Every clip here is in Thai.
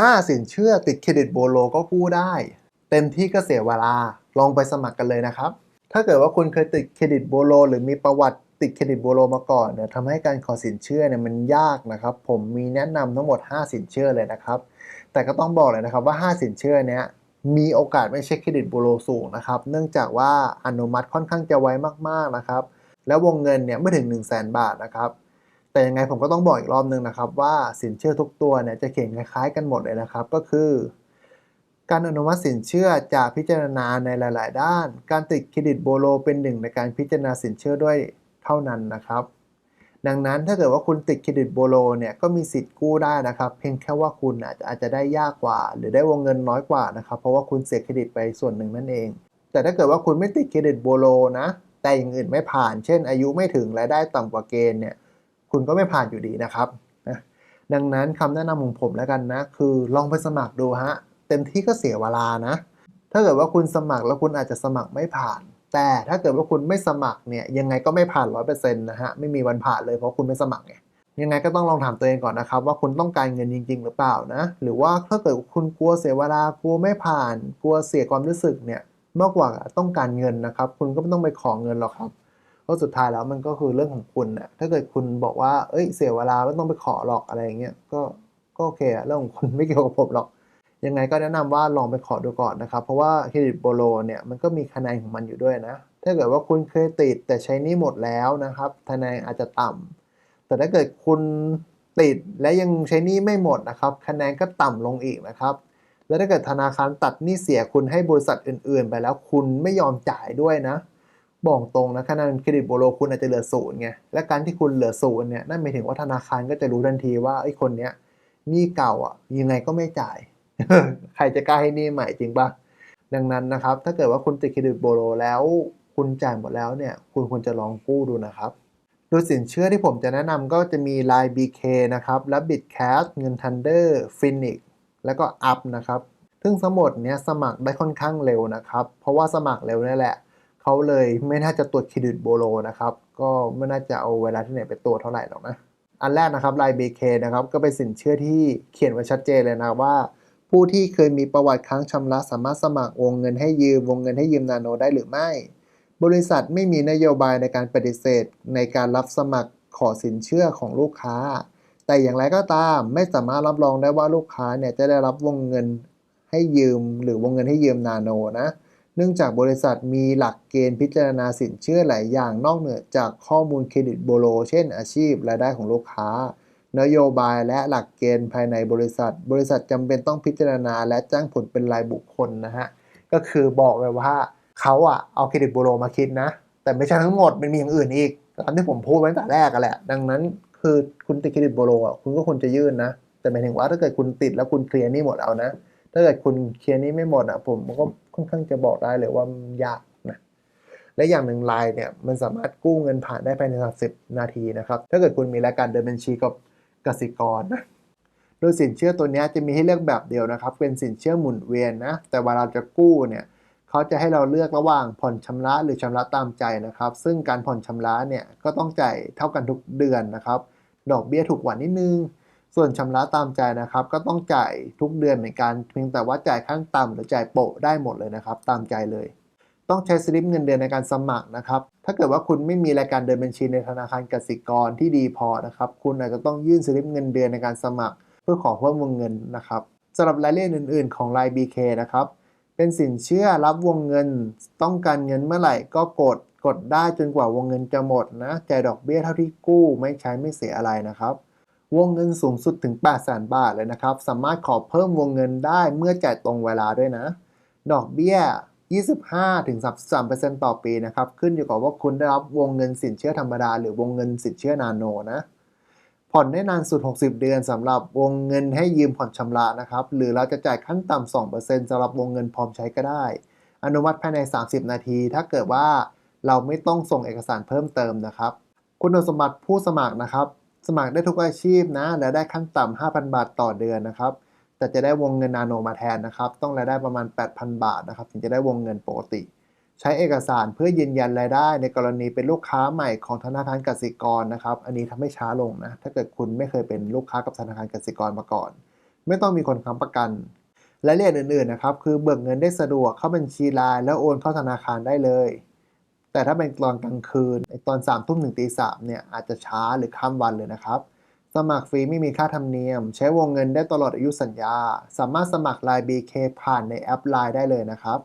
5 สินเชื่อติดเครดิตโบโลก็กู้ได้ เต็มที่ก็เสียเวลาลองไปสมัครกันเลยนะครับ ถ้าเกิดว่าคุณเคยติดเครดิตโบโลหรือมีประวัติติดเครดิตโบโลมาก่อนเนี่ยทำให้การขอสินเชื่อเนี่ยมันยากนะครับ ผมมีแนะนำทั้งหมด 5 สินเชื่อเลยนะครับ แต่ก็ต้องบอกเลยนะครับว่า 5 สินเชื่อเนี้ยมีโอกาสไม่ใช่เครดิตโบโลสูงนะครับ เนื่องจากว่าอนุมัติค่อนข้างจะไวมากๆนะครับ แล้ววงเงินเนี่ยไม่ถึง 1 0 0 0 0แบาทนะครับ แต่ยังไงผมก็ต้องบอกอีกรอบนึงนะครับ ว่าสินเชื่อทุกตัวเนี่ยจะเขียนคล้ายๆกันหมดเลยนะครับ ก็คือ การอนุมัติสินเชื่อจะพิจารณาในหลาย ๆ ด้าน การติดเครดิตโบโลเป็นหนึ่งในการพิจารณาสินเชื่อด้วยเท่านั้นนะครับ ดังนั้นถ้าเกิดว่าคุณติดเครดิตโบโลเนี่ยก็มีสิทธิ์กู้ได้นะครับ เพียงแค่ว่าคุณอาจจะได้ยากกว่า หรือได้วงเงินน้อยกว่านะครับ เพราะว่าคุณเสียเครดิตไปส่วนหนึ่งนั่นเอง แต่ถ้าเกิดว่าคุณไม่ติดเครดิตโบโลนะแต่อย่างอื่นไม่ผ่าน เช่น อายุไม่ถึงรายได้ต่ำกว่าเกณฑ์เนี่ย คุณก็ไม่ผ่านอยู่ดีนะครับนะดังนั้นคำแนะนำของผมแล้วกันนะ คือลองไปสมัครดูฮะ เต็มที่ก็เสียเวลานะ ถ้าเกิดว่าคุณสมัครแล้วคุณอาจจะสมัครไม่ผ่าน แต่ถ้าเกิดว่าคุณไม่สมัครเนี่ยยังไงก็ไม่ผ่านร้อยเปอร์เซ็นต์นะฮะไม่มีวันผ่านเลยเพราะคุณไม่สมัครไงยังไงก็ต้องลองถามตัวเองก่อนนะครับ ว่าคุณต้องการเงินจริง ๆ หรือเปล่านะ หรือว่าถ้าเกิดคุณกลัวเสียเวลากลัวไม่ผ่าน กลัวเสียความรู้สึกเนี่ยมากกว่าต้องการเงินนะครับ คุณก็ไม่ต้องไปขอเงินหรอกครับ เพราะสุดท้ายแล้วมันก็คือเรื่องของคุณนะถ้าเกิดคุณบอกว่า เอ้ย เสียเวลาไม่ต้องไปขอหรอกอะไรอย่างเงี้ย ก็ ก็โอเคอะเรื่องของคุณไม่เกี่ยวกับผมหรอก ยังไงก็แนะนำว่าลองไปขอดูก่อนนะครับ เพราะว่าเครดิตโบโลเนี่ยมันก็มีคะแนนของมันอยู่ด้วยนะ ถ้าเกิดว่าคุณเคยติดแต่ใช้นี่หมดแล้วนะครับคะแนนอาจจะต่ำแต่ถ้าเกิดคุณติดและยังใช้นี้ไม่หมดนะครับ คะแนนก็ต่ำลงอีกนะครับแล้วถ้าเกิดธนาคารตัดหนี้เสียคุณให้บริษัทอื่น ๆ ไปแล้วคุณไม่ยอมจ่ายด้วยนะ บอกตรงนะคะแนนเครดิตโบโลคุณอาจจะเหลือศูนย์ไง และการที่คุณเหลือศูนย์เนี่ยนั่นหมายถึงว่าธนาคารก็จะรู้ทันทีว่าไอ้คนเนี้ยหนี้เก่าอะยังไงก็ไม่จ่าย ใครจะกล้าให้หนี้ใหม่จริงปะดังนั้นนะครับ ถ้าเกิดว่าคุณติดเครดิตโบโลแล้วคุณจ่ายหมดแล้วเนี่ยคุณควรจะลองกู้ดูนะครับโดยสินเชื่อที่ผมจะแนะนำก็จะมี Line BK นะครับและ Bitcash เงิน Thunder Phoenix แล้วก็ Up นะครับ ซึ่งทั้งหมดเนี้ยสมัครได้ค่อนข้างเร็วนะครับ เพราะว่าสมัครเร็วนี่แหละ เขาเลยไม่น่าจะตรวจเครดิตโบโลนะครับ ก็ไม่น่าจะเอาเวลาที่ไหนไปตรวจเท่าไหร่หรอกนะ อันแรกนะครับไลน์ BK นะครับก็เป็นสินเชื่อที่เขียนไว้ชัดเจนเลยนะว่า ผู้ที่เคยมีประวัติค้างชำระสามารถสมัครวงเงินให้ยืมวงเงินให้ยืมนาโนได้หรือไม่ บริษัทไม่มีนโยบายในการปฏิเสธ ในการรับสมัครขอสินเชื่อของลูกค้า แต่อย่างไรก็ตามไม่สามารถรับรองได้ว่าลูกค้าเนี่ยจะได้รับวงเงินให้ยืม หรือวงเงินให้ยืมนาโนนะเเนื่องจากบริษัทมีหลักเกณฑ์พิจารณาสินเชื่อหลายอย่างนอกเหนือจากข้อมูลเครดิตโบโล เช่นอาชีพรายได้ของลูกค้า นโยบายและหลักเกณฑ์ภายในบริษัท บริษัทจำเป็นต้องพิจารณาและแจ้งผลเป็นรายบุคคลนะฮะก็คือบอกเลยว่าเขาอะเอาเครดิตโบโลมาคิดนะ แต่ไม่ใช่ทั้งหมดมันมีอย่างอื่นอีกตามที่ผมพูดไว้ตั้งแต่แรกกันแหละ ดังนั้นคือคุณติดเครดิตโบโลอะคุณก็ควรจะยื่นนะแต่หมายถึงว่าถ้าเกิดคุณติดแล้วคุณเคลียร์นี่หมดเอานะ ถ้าเกิดคุณเคลียร์นี่ไม่หมดอะผมก็ค่อนข้างจะบอกได้เลยว่ายากนะและอย่างหนึ่งไลน์เนี่ยมันสามารถกู้เงินผ่านได้ภายใน 30 นาทีนะครับ ถ้าเกิดคุณมีรายการเดินบัญชีกับกสิกรนะโดยสินเชื่อตัวนี้จะมีให้เลือกแบบเดียวนะครับ เป็นสินเชื่อหมุนเวียนนะแต่วลาเราจะกู้เนี่ยเขาจะให้เราเลือกระหว่างผ่อนชำระหรือชำระตามใจนะครับ ซึ่งการผ่อนชำระเนี่ยก็ต้องจ่ายเท่ากันทุกเดือนนะครับ ดอกเบี้ยถูกกว่านิดนึง ส่วนชำระตามใจนะครับก็ต้องจ่ายทุกเดือนเหมือนกันเพียงแต่ว่าจ่ายขั้นต่ำหรือจ่ายโปะได้หมดเลยนะครับ ตามใจเลย ต้องใช้สลิปเงินเดือนในการสมัครนะครับ ถ้าเกิดว่าคุณไม่มีรายการเดินบัญชีในธนาคารกสิกรที่ดีพอนะครับ คุณอาจจะต้องยื่นสลิปเงินเดือนในการสมัคร เพื่อขอเพิ่มวงเงินนะครับสำหรับรายละเอียดอื่น ๆ ของ Line BK นะครับเป็นสินเชื่อรับวงเงิน ต้องการเงินเมื่อไหร่ก็กดกดได้จนกว่าวงเงินจะหมดนะจ่ายดอกเบี้ยเท่าที่กู้ไม่ใช้ไม่เสียอะไรนะครับ วงเงินสูงสุดถึง 8 0 0 0 0 0 บาทเลยนะครับ สามารถขอเพิ่มวงเงินได้เมื่อจ่ายตรงเวลาด้วยนะ ดอกเบี้ย 25-33%ต่อปีนะครับ ขึ้นอยู่กับว่าคุณได้รับวงเงินสินเชื่อธรรมดา หรือวงเงินสินเชื่อนาโนนะ ผ่อนได้นานสุด 60 เดือนสำหรับวงเงินให้ยืมผ่อนชำระนะครับ หรือเราจะจ่ายขั้นต่ำ2%สำหรับวงเงินพร้อมใช้ก็ได้ อนุมัติภายใน 30 นาที ถ้าเกิดว่าเราไม่ต้องส่งเอกสารเพิ่มเติมนะครับ คุณสมบัติผู้สมัครนะครับ สมัครได้ทุกอาชีพนะและได้ขั้นต่ำ5,000 บาทต่อเดือนนะครับ แต่จะได้วงเงินนาโนมาแทนนะครับ ต้องรายได้ประมาณ 8,000 บาทนะครับ ถึงจะได้วงเงินปกติ ใช้เอกสารเพื่อยืนยันรายได้ ในกรณีเป็นลูกค้าใหม่ของธนาคารกสิกรนะครับ อันนี้ทำให้ช้าลงนะ ถ้าเกิดคุณไม่เคยเป็นลูกค้ากับธนาคารกสิกรมาก่อน ไม่ต้องมีคนค้ำประกันรายละเอียดอื่นๆนะครับ คือเบิกเงินได้สะดวกเข้าบัญชีไลน์แล้วโอนเข้าธนาคารได้เลย แต่ถ้าเป็นตอนกลางคืนตอน3ามทุ่มถึงตีสามเนี่ยอาจจะช้าหรือข้ามวันเลยนะครับ สมัครฟรีไม่มีค่าธรรมเนียม ใช้วงเงินได้ตลอดอายุสัญญา สามารถสมัคร Line BK ผ่านในแอป Line ได้เลยนะครับ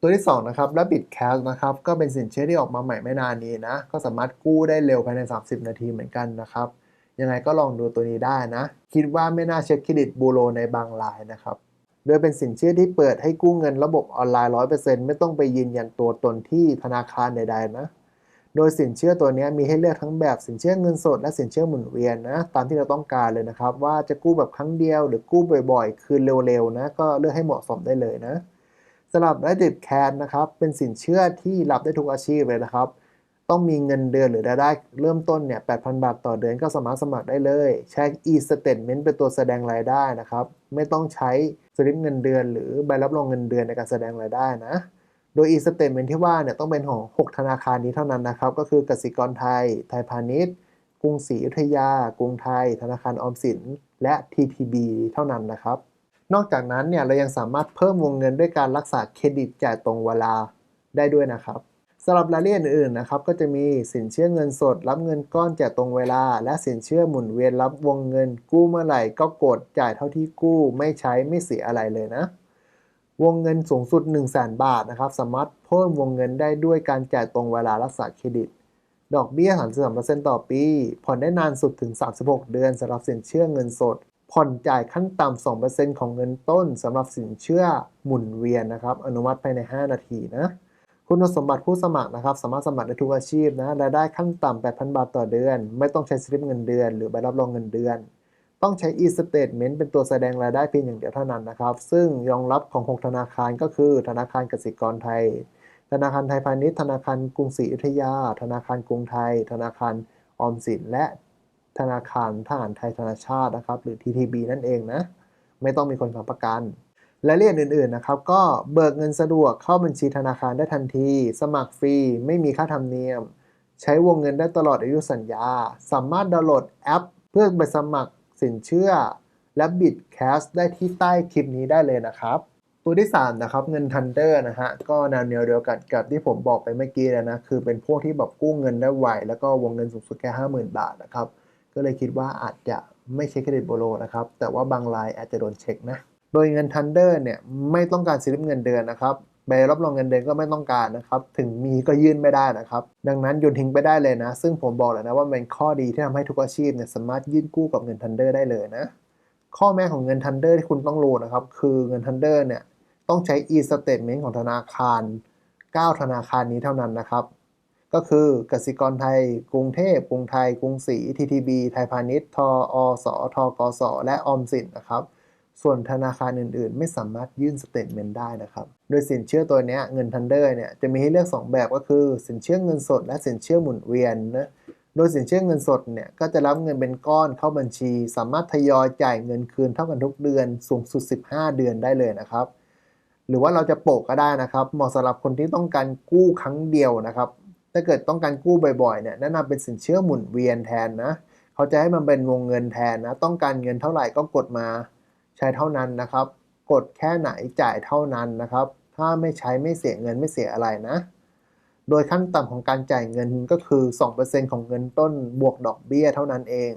ตัวที่ 2 นะครับ Rabbit Cash นะครับ ก็เป็นสินเชื่อที่ออกมาใหม่ไม่นานนี้นะ ก็สามารถกู้ได้เร็วภายใน 30 นาทีเหมือนกันนะครับยังไงก็ลองดูตัวนี้ได้นะ คิดว่าไม่น่าเช็คเครดิตบูโรในบางรายนะครับ โดยเป็นสินเชื่อที่เปิดให้กู้เงินระบบออนไลน์ 100%ไม่ต้องไปยืนยันตัวตนที่ธนาคารใดๆนะ โดยสินเชื่อตัวนี้มีให้เลือกทั้งแบบสินเชื่อเงินสดและสินเชื่อหมุนเวียนนะตามที่เราต้องการเลยนะครับ ว่าจะกู้แบบครั้งเดียว หรือกู้บ่อยๆ คืนเร็วๆนะก็เลือกให้เหมาะสมได้เลยนะสำหรับ Reddit Can นะครับเป็นสินเชื่อที่รับได้ทุกอาชีพเลยนะครับ ต้องมีเงินเดือนหรือรายได้เริ่มต้นเนี่ย 8,000 บาทต่อเดือนก็สามารถสมัครได้เลยใช้ e-statement เป็นตัวแสดงรายได้นะครับ ไม่ต้องใช้สลิปเงินเดือน หรือใบรับรองเงินเดือนในการแสดงรายได้นะ โดย e-statement ที่ว่าเนี่ยต้องเป็นของ 6 ธนาคารนี้เท่านั้นนะครับ ก็คือกสิกรไทย ไทยพาณิชย์ กรุงศรีอยุธยา กรุงไทย ธนาคารออมสิน และ TTB เท่านั้นนะครับ นอกจากนั้นเนี่ยเรายังสามารถเพิ่มวงเงินด้วยการรักษาเครดิตจ่ายตรงเวลาได้ด้วยนะครับ สำหรับรายละเอียดอื่นๆนะครับก็จะมีสินเชื่อเงินสด รับเงินก้อนจ่ายตรงเวลา และสินเชื่อหมุนเวียนรับวงเงิน กู้เมื่อไหร่ก็กดจ่ายเท่าที่กู้ไม่ใช้ไม่เสียอะไรเลยนะ วงเงินสูงสุด 1 0 0 0 0แบาทนะครับสามารถเพิ่มวงเงินได้ด้วยการจ่ายตรงเวลารักษาเครดิต ดอกเบี้ย33%ต่อปี ผ่อนได้นานสุดถึง 36 เดือนสำหรับสินเชื่อเงินสด ผ่อนจ่ายขั้นต่ำ2%ของเงินต้นสำหรับสินเชื่อหมุนเวียนนะครับอนุมัติภายใน 5 นาทีนะ คุณสมบัติผู้สมัครนะครับ สามารถสมัครได้ทุกอาชีพนะรายได้ขั้นต่ำ 8,000 บาทต่อเดือน ไม่ต้องใช้สลิปเงินเดือน หรือใบรับรองเงินเดือน ต้องใช้ e-statement เป็นตัวแสดงรายได้เพียงอย่างเดียวเท่านั้นนะครับ ซึ่งรองรับของ 6 ธนาคารก็คือ ธนาคารกสิกรไทย ธนาคารไทยพาณิชย์ ธนาคารกรุงศรีอยุธยา ธนาคารกรุงไทย ธนาคารออมสิน และธนาคารทหารไทยธนาชาตินะครับ หรือ TTB นั่นเองนะ ไม่ต้องมีคนค้ำประกัน และเรียนอื่นๆนะครับก็เบิกเงินสะดวกเข้าบัญชีธนาคารได้ทันที สมัครฟรี ไม่มีค่าธรรมเนียม ใช้วงเงินได้ตลอดอายุสัญญา สามารถดาวน์โหลดแอป เพื่อไปสมัครสินเชื่อ และบิดแคสได้ที่ใต้คลิปนี้ได้เลยนะครับ ตัวที่ 3 นะครับเงินทันเดอร์นะฮะก็แนวแนวเดียวกันกับที่ผมบอกไปเมื่อกี้แล้วนะคือเป็นพวกที่แบบกู้เงินได้ไวแล้วก็วงเงินสูงสุดแค่50,000 บาทนะครับก็เลยคิดว่าอาจจะไม่เช็คเครดิตโบโลนะครับแต่ว่าบางรายอาจจะโดนเช็คนะ โดยเงินทันเดอร์เนี่ยไม่ต้องการสลิปเงินเดือนนะครับใบรับรองเงินเดือนก็ไม่ต้องการนะครับ ถึงมีก็ยื่นไม่ได้นะครับ ดังนั้นโยนทิ้งไปได้เลยนะ ซึ่งผมบอกแล้วนะว่าเป็นข้อดีที่ทำให้ทุกอาชีพเนี่ยสามารถยื่นกู้กับเงินทันเดอร์ได้เลยนะ ข้อแม้ของเงินทันเดอร์ที่คุณต้องรู้นะครับ คือเงินทันเดอร์เนี่ยต้องใช้ e-statement ของธนาคาร 9 ธนาคารนี้เท่านั้นนะครับ ก็คือกสิกรไทย กรุงเทพกรุงไทย กรุงศรี TTB ไทยพาณิชย์ทอสทกส และออมสินนะครับ ส่วนธนาคารอื่นๆ ไม่สามารถยื่นสเตทเมนต์ได้นะครับ โดยสินเชื่อตัวนี้เงินทันเดอร์เนี่ยจะมีให้เลือก 2 แบบก็คือ สินเชื่อเงินสด และสินเชื่อหมุนเวียนนะโดยสินเชื่อเงินสดเนี่ยก็จะรับเงินเป็นก้อนเข้าบัญชี สามารถทยอยจ่ายเงินคืนเท่ากันทุกเดือนสูงสุด 15 เดือนได้เลยนะครับ หรือว่าเราจะโปะก็ได้นะครับ เหมาะสำหรับคนที่ต้องการกู้ครั้งเดียวนะครับ ถ้าเกิดต้องการกู้บ่อยๆเนี่ยแนะนำเป็นสินเชื่อหมุนเวียนแทนนะเขาจะให้มันเป็นวงเงินแทนนะต้องการเงินเท่าไหร่ก็กดมา ใช้เท่านั้นนะครับ กดแค่ไหนจ่ายเท่านั้นนะครับ ถ้าไม่ใช้ไม่เสียเงินไม่เสียอะไรนะ โดยขั้นต่ำของการจ่ายเงินก็คือ 2%ของเงินต้นบวกดอกเบี้ยเท่านั้นเอง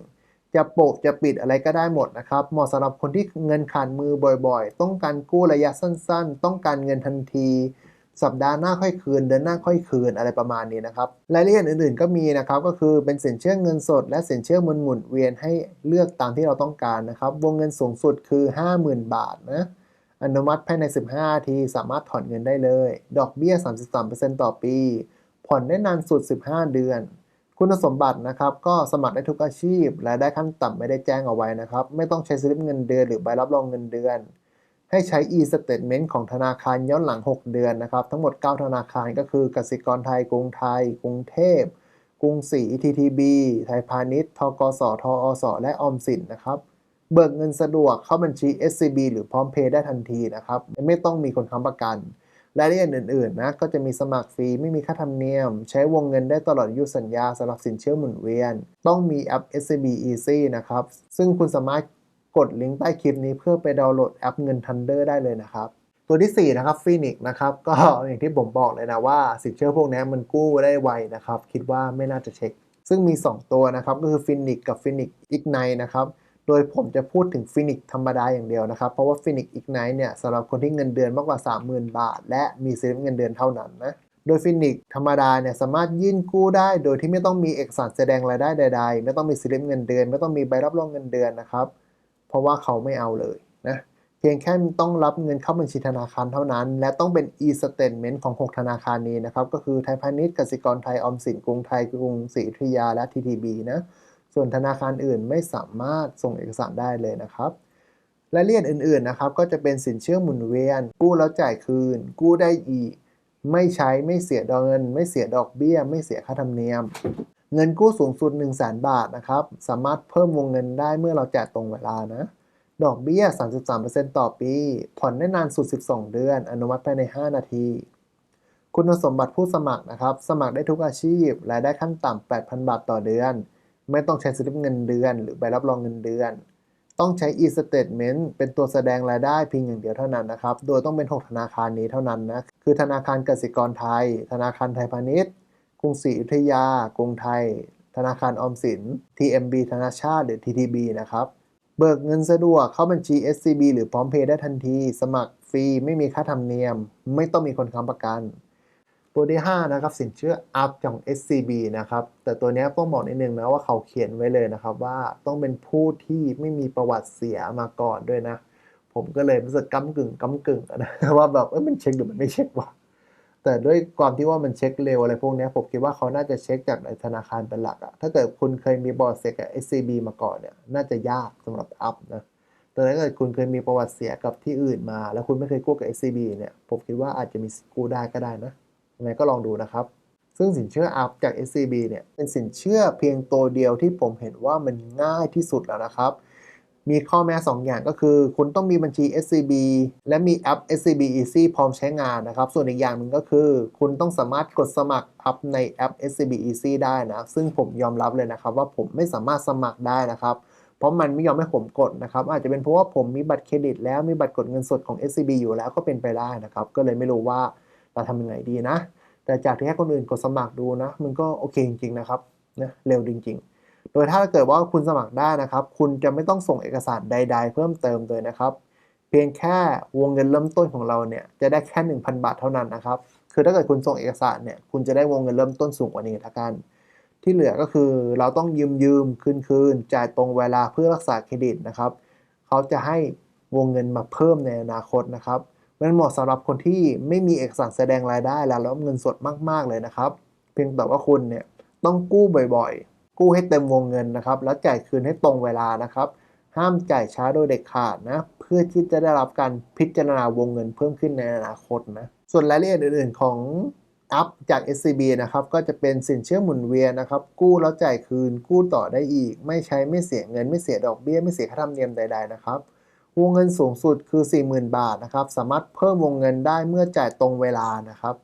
จะโปะจะปิดอะไรก็ได้หมดนะครับ เหมาะสำหรับคนที่เงินขาดมือบ่อยๆ ต้องการกู้ระยะสั้นๆ ต้องการเงินทันที สัปดาห์หน้าค่อยคืน เดือนหน้าค่อยคืนอะไรประมาณนี้นะครับรายละเอียดอื่นๆก็มีนะครับก็คือเป็นสินเชื่อเงินสด และสินเชื่อมุนหมุนเวียนให้เลือกตามที่เราต้องการนะครับวงเงินสูงสุดคือ 50,000 บาทนะอนุมัติภายใน 15นาที สามารถถอนเงินได้เลย ดอกเบี้ย 33%ต่อปี ผ่อนได้นานสุด 15 เดือน คุณสมบัตินะครับ ก็สมัครได้ทุกอาชีพ และได้ขั้นต่ำไม่ได้แจ้งเอาไว้นะครับ ไม่ต้องใช้สลิปเงินเดือนหรือใบรับรองเงินเดือน ให้ใช้ e-statement ของธนาคารย้อนหลัง 6 เดือนนะครับ ทั้งหมด 9 ธนาคารก็คือกสิกรไทย กรุงไทย กรุงเทพ กรุงศรี TTB ไทยพาณิชย์ ทกส ทอส และออมสินนะครับ เบิกเงินสะดวกเข้าบัญชี SCB หรือพร้อมเพย์ได้ทันทีนะครับ ไม่ต้องมีคนค้ำประกัน รายละเอียดอื่นๆนะก็จะมีสมัครฟรีไม่มีค่าธรรมเนียม ใช้วงเงินได้ตลอดอายุสัญญาสำหรับสินเชื่อหมุนเวียน ต้องมีแอป SCB Easy นะครับซึ่งคุณสามารถ กดลิงก์ใต้คลิปนี้เพื่อไปดาวน์โหลดแอปเงิน Thunder ได้เลยนะครับ ตัวที่ 4 นะครับฟินิกนะครับ ก็อย่างที่ผมบอกเลยนะว่าสินเชื่อพวกนี้มันกู้ได้ไวนะครับ คิดว่าไม่น่าจะเช็ค ซึ่งมี 2 ตัวนะครับ ก็คือฟินิกกับฟินิกอีกไนนะครับโดยผมจะพูดถึงฟินิกธรรมดาอย่างเดียวนะครับ เพราะว่าฟินิกอีกไนเนี่ยสำหรับคนที่เงินเดือนมากกว่า 30,000 บาท และมีสลิปเงินเดือนเท่านั้นนะ โดยฟินิกธรรมดาเนี่ยสามารถยื่นกู้ได้ โดยที่ไม่ต้องมีเอกสารแสดงรายได้ใด ๆ ไม่ต้องมีสลิปเงินเดือน ไม่ต้องมีใบรับรองเงินเดือนนะครับ เพราะว่าเขาไม่เอาเลยนะเพียงแค่ต้องรับเงินเข้าบัญชีธนาคารเท่านั้น และต้องเป็น e-statement ของ 6 ธนาคารนี้นะครับ ก็คือไทยพาณิชย์กสิกรไทยออมสินกรุงไทยกรุงศรีอยุธยาและ TTB นะส่วนธนาคารอื่นไม่สามารถส่งเอกสารได้เลยนะครับและเรียนอื่นๆนะครับก็จะเป็นสินเชื่อหมุนเวียน กู้แล้วจ่ายคืน กู้ได้อีก ไม่ใช้ไม่เสียดอกเงิน ไม่เสียดอกเบี้ย ไม่เสียค่าธรรมเนียม เงินกู้สูงสุด 1 0 0 0 0แบาทนะครับ สามารถเพิ่มวงเงินได้เมื่อเราจ่ายตรงเวลานะ ดอกเบี้ย 33%ต่อปี ผ่อนได้นานสุด 12 เดือน อนุมัติภายใน 5 นาที คุณสมบัติผู้สมัครนะครับ สมัครได้ทุกอาชีพ รายได้ขั้นต่ำ 8,000 บาทต่อเดือน ไม่ต้องใช้สลิปเงินเดือน หรือใบรับรองเงินเดือน ต้องใช้ e-statement เป็นตัวแสดงรายได้เพียงอย่างเดียวเท่านั้นนะครับ โดยต้องเป็น 6 ธนาคารนี้เท่านั้นนะ คือธนาคารกสิกรไทย ธนาคารไทยพาณิชย์ กรุงศรีอยุธยา กรุงไทย ธนาคารออมสิน TMB ธนาชาติหรือ TTB นะครับ เบิกเงินสะดวกเข้าบัญชี SCB หรือพร้อมเพย์ได้ทันที สมัครฟรีไม่มีค่าธรรมเนียม ไม่ต้องมีคนค้ำประกัน ตัวที่ 5 นะครับ สินเชื่ออัพของ SCB นะครับ แต่ตัวนี้ต้องบอกนิดนึงนะว่าเขาเขียนไว้เลยนะครับว่าต้องเป็นผู้ที่ไม่มีประวัติเสียมาก่อนด้วยนะ ผมก็เลยรู้สึกก้ากึ่งก้ากึ่งนะว่าแบบเอ้ยมันเช็คหรือมันไม่เช็ควะ แต่ด้วยความที่ว่ามันเช็คเร็วอะไรพวกนี้ผมคิดว่าเขาน่าจะเช็คจากธนาคารเป็นหลักอะถ้าเกิดคุณเคยมีบอร์ดเซ็กกับ SCB มาก่อนเนี่ยน่าจะยากสำหรับอัพนะแต่ถ้าเกิดคุณเคยมีประวัติเสียกับที่อื่นมา แล้วคุณไม่เคยกู้กับ SCB เนี่ยผมคิดว่าอาจจะมีกู้ได้ก็ได้นะยังไงก็ลองดูนะครับ ซึ่งสินเชื่ออัพจาก SCB เนี่ยเป็นสินเชื่อเพียงตัวเดียวที่ผมเห็นว่ามันง่ายที่สุดแล้วนะครับ มีข้อแม้ 2 อย่างก็คือ คุณต้องมีบัญชี SCB และมีแอป SCB Easy พร้อมใช้งานนะครับ ส่วนอีกอย่างหนึ่งก็คือ คุณต้องสามารถกดสมัครอัพในแอป SCB Easy ได้นะ ซึ่งผมยอมรับเลยนะครับ ว่าผมไม่สามารถสมัครได้นะครับ เพราะมันไม่ยอมให้ผมกดนะครับ อาจจะเป็นเพราะว่าผมมีบัตรเครดิต แล้วมีบัตรกดเงินสดของ SCB อยู่แล้วก็เป็นไปได้นะครับ ก็เลยไม่รู้ว่าเราทำยังไงดีนะ แต่จากที่ให้คนอื่นกดสมัครดูนะ มันก็โอเคจริงๆนะครับนะเร็วจริงๆ โดยถ้าเกิดว่าคุณสมัครได้นะครับ คุณจะไม่ต้องส่งเอกสารใด ๆ เพิ่มเติมเลยนะครับ เพียงแค่วงเงินเริ่มต้นของเราเนี่ยจะได้แค่ 1,000 บาทเท่านั้นนะครับ คือถ้าเกิดคุณส่งเอกสารเนี่ยคุณจะได้วงเงินเริ่มต้นสูงกว่านี้ละกัน ที่เหลือก็คือเราต้องยืมยืมคืนคืนจ่ายตรงเวลาเพื่อรักษาเครดิตนะครับเขาจะให้วงเงินมาเพิ่มในอนาคตนะครับมันเหมาะสำหรับคนที่ไม่มีเอกสารแสดงรายได้แล้วแล้วเงินสดมาก ๆ เลยนะครับ เพียงแต่ว่าคุณเนี่ยต้องกู้บ่อย กู้ให้เต็มวงเงินนะครับ แล้วจ่ายคืนให้ตรงเวลานะครับ ห้ามจ่ายช้าโดยเด็ดขาดนะ เพื่อที่จะได้รับการพิจารณาวงเงินเพิ่มขึ้นในอนาคตนะ ส่วนรายละเอียดอื่น ๆ ของอัพจาก SCB นะครับ ก็จะเป็นสินเชื่อหมุนเวียนนะครับ กู้แล้วจ่ายคืน กู้ต่อได้อีก ไม่ใช้ไม่เสียเงิน ไม่เสียดอกเบี้ย ไม่เสียค่าธรรมเนียมใด ๆ นะครับ วงเงินสูงสุดคือ 40,000 บาทนะครับ สามารถเพิ่มวงเงินได้เมื่อจ่ายตรงเวลานะครับ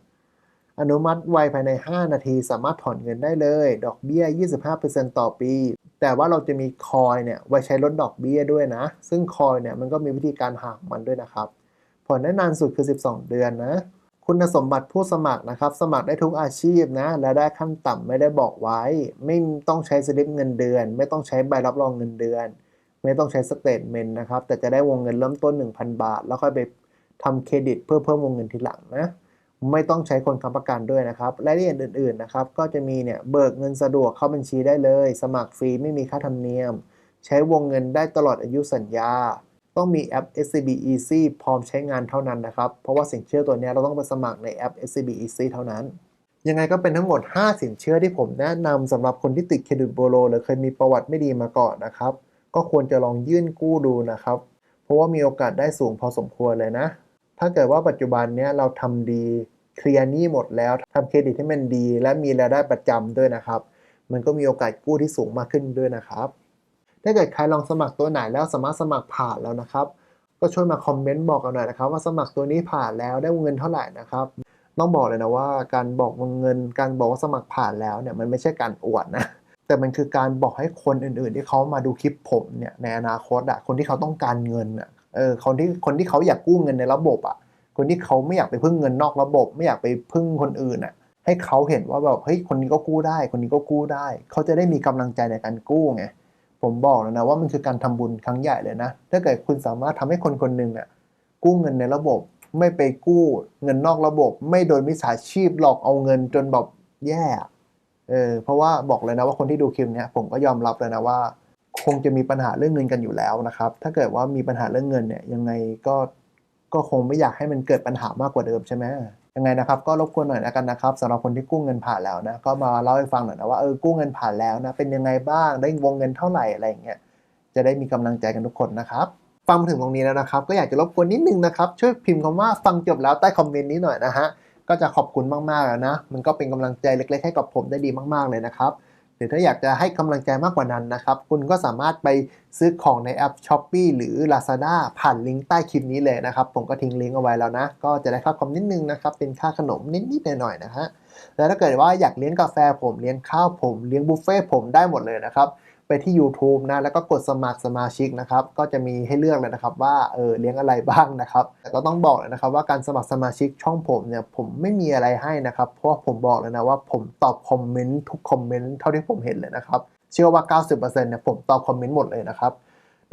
อนุมัติไวภายใน 5 นาทีสามารถถอนเงินได้เลย ดอกเบี้ย 25%ต่อปี แต่ว่าเราจะมีคอยเนี่ยไว้ใช้ลดดอกเบี้ยด้วยนะ ซึ่งคอยเนี่ยมันก็มีวิธีการหักมันด้วยนะครับผ่อนได้นานสุดคือ 12 เดือนนะ คุณสมบัติผู้สมัครนะครับ สมัครได้ทุกอาชีพนะ และได้ขั้นต่ำไม่ได้บอกไว้ ไม่ต้องใช้สลิปเงินเดือน ไม่ต้องใช้ใบรับรองเงินเดือน ไม่ต้องใช้สเตทเมนต์นะครับ แต่จะได้วงเงินเริ่มต้น 1,000 บาท แล้วค่อยไปทำเครดิตเพื่อเพิ่มวงเงินทีหลังนะ ไม่ต้องใช้คนค้ำประกันด้วยนะครับรายละเอียดอื่นๆนะครับก็จะมีเนี่ยเบิกเงินสะดวกเข้าบัญชีได้เลย สมัครฟรีไม่มีค่าธรรมเนียม ใช้วงเงินได้ตลอดอายุสัญญา ต้องมีแอป SCB Easy พร้อมใช้งานเท่านั้นนะครับ เพราะว่าสินเชื่อตัวนี้เราต้องไปสมัครในแอป SCB Easy เท่านั้น ยังไงก็เป็นทั้งหมด 5 สินเชื่อที่ผมแนะนำสำหรับคนที่ติดเครดิตโบโลหรือเคยมีประวัติไม่ดีมาก่อนนะครับก็ควรจะลองยื่นกู้ดูนะครับ เพราะว่ามีโอกาสได้สูงพอสมควรเลยนะ ถ้าเกิดว่าปัจจุบันเนี้ยเราทำดีเคลียร์หนี้หมดแล้วทำเครดิตให้มันดี และมีรายได้ประจำด้วยนะครับ มันก็มีโอกาสกู้ที่สูงมากขึ้นด้วยนะครับถ้าเกิดใครลองสมัครตัวไหนแล้วสามารถสมัครผ่านแล้วนะครับ ก็ช่วยมาคอมเมนต์บอกกันหน่อยนะครับ ว่าสมัครตัวนี้ผ่านแล้วได้วงเงินเท่าไหร่นะครับต้องบอกเลยนะว่าการบอกวงเงิน การบอกว่าสมัครผ่านแล้วเนี่ยมันไม่ใช่การอวดนะแต่มันคือการบอกให้คนอื่นๆ ที่เขามาดูคลิปผมเนี่ยในอนาคตอะคนที่เขาต้องการเงินอะ เออคนที่คนที่เขาอยากกู้เงินในระบบอะคนที่เขาไม่อยากไปพึ่งเงินนอกระบบ ไม่อยากไปพึ่งคนอื่นอะให้เขาเห็นว่าแบบเฮ้ยคนนี้ก็กู้ได้ คนนี้ก็กู้ได้ เขาจะได้มีกำลังใจในการกู้ไงผมบอกแล้วนะว่ามันคือการทำบุญครั้งใหญ่เลยนะถ้าเกิดคุณสามารถทำให้คนคนหนึ่งอะกู้เงินในระบบ ไม่ไปกู้เงินนอกระบบ ไม่โดนมิจฉาชีพหลอกเอาเงินจนแบบแย่อะเออเพราะว่าบอกเลยนะว่าคนที่ดูคลิปเนี้ยผมก็ยอมรับเลยนะว่า คงจะมีปัญหาเรื่องเงินกันอยู่แล้วนะครับ ถ้าเกิดว่ามีปัญหาเรื่องเงินเนี่ยยังไงก็ก็คงไม่อยากให้มันเกิดปัญหามากกว่าเดิมใช่ไหมยังไงนะครับก็รบกวนหน่อยแล้วกันนะครับสำหรับคนที่กู้เงินผ่านแล้วนะก็มาเล่าให้ฟังหน่อยนะว่าเออกู้เงินผ่านแล้วนะเป็นยังไงบ้างได้วงเงินเท่าไหร่อะไรอย่างเงี้ยจะได้มีกำลังใจกันทุกคนนะครับฟังมาถึงตรงนี้แล้วนะครับ ก็อยากจะรบกวนนิดนึงนะครับช่วยพิมพ์คำว่าฟังจบแล้วใต้คอมเมนต์นี้หน่อยนะฮะก็จะขอบคุณมากๆแล้วนะ มันก็เป็นกำลังใจเล็กๆให้กับผมได้ดีมากๆเลยนะครับ หรือถ้าอยากจะให้กำลังใจมากกว่านั้นนะครับ คุณก็สามารถไปซื้อของในแอป s h อ p e e หรือ Lazada ผ่านลิงก์ใต้คลิปนี้เลยนะครับ ผมก็ทิ้งลิงก์เอาไว้แล้วนะ ก็จะได้ค่าคอมนิดนึงนะครับ เป็นค่าขนมนิดๆหน่อยๆนะฮะแล้วถ้าเกิดว่าอยากเลี้ยงกาแฟผมเลี้ยงข้าวผมเลี้ยงบุฟเฟ่ผมได้หมดเลยนะครับ ไปที่ YouTube นะแล้วก็กดสมัครสมาชิกนะครับก็จะมีให้เลือกเลยนะครับว่าเออเลี้ยงอะไรบ้างนะครับแต่ก็ต้องบอกเลยนะครับว่าการสมัครสมาชิกช่องผมเนี่ยผมไม่มีอะไรให้นะครับเพราะผมบอกเลยนะว่าผมตอบคอมเมนต์ทุกคอมเมนต์เท่าที่ผมเห็นเลยนะครับเชื่อว่า 90%เนี่ยผมตอบคอมเมนต์หมดเลยนะครับ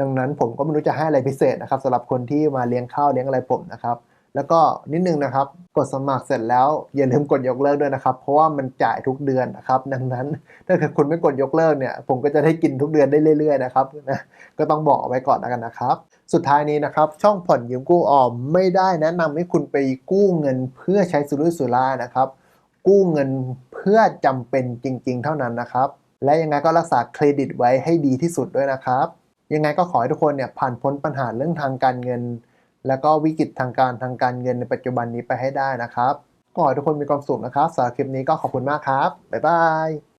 ดังนั้นผมก็ไม่รู้จะให้อะไรพิเศษนะครับสำหรับคนที่มาเลี้ยงข้าวเลี้ยงอะไรผมนะครับ แล้วก็นิดนึงนะครับ กดสมัครเสร็จแล้วอย่าลืมกดยกเลิกด้วยนะครับ เพราะว่ามันจ่ายทุกเดือนนะครับ ดังนั้นถ้าเกิดคุณไม่กดยกเลิกเนี่ย ผมก็จะได้กินทุกเดือนได้เรื่อยๆนะครับนะก็ต้องบอกไว้ก่อนแล้วกันนะครับ สุดท้ายนี้นะครับ ช่องผ่อนยืมกู้ออมไม่ได้แนะนำให้คุณไปกู้เงินเพื่อใช้สุรุ่ยสุร่ายนะครับ กู้เงินเพื่อจำเป็นจริง ๆ เท่านั้นนะครับ และยังไงก็รักษาเครดิตไว้ให้ดีที่สุดด้วยนะครับ ยังไงก็ขอให้ทุกคนเนี่ยผ่านพ้นปัญหาเรื่องทางการเงิน แล้วก็วิกฤตทางการทางการเงินในปัจจุบันนี้ไปให้ได้นะครับก็ขอให้ทุกคนมีความสุขนะครับสำหรับคลิปนี้ก็ขอบคุณมากครับบ๊ายบาย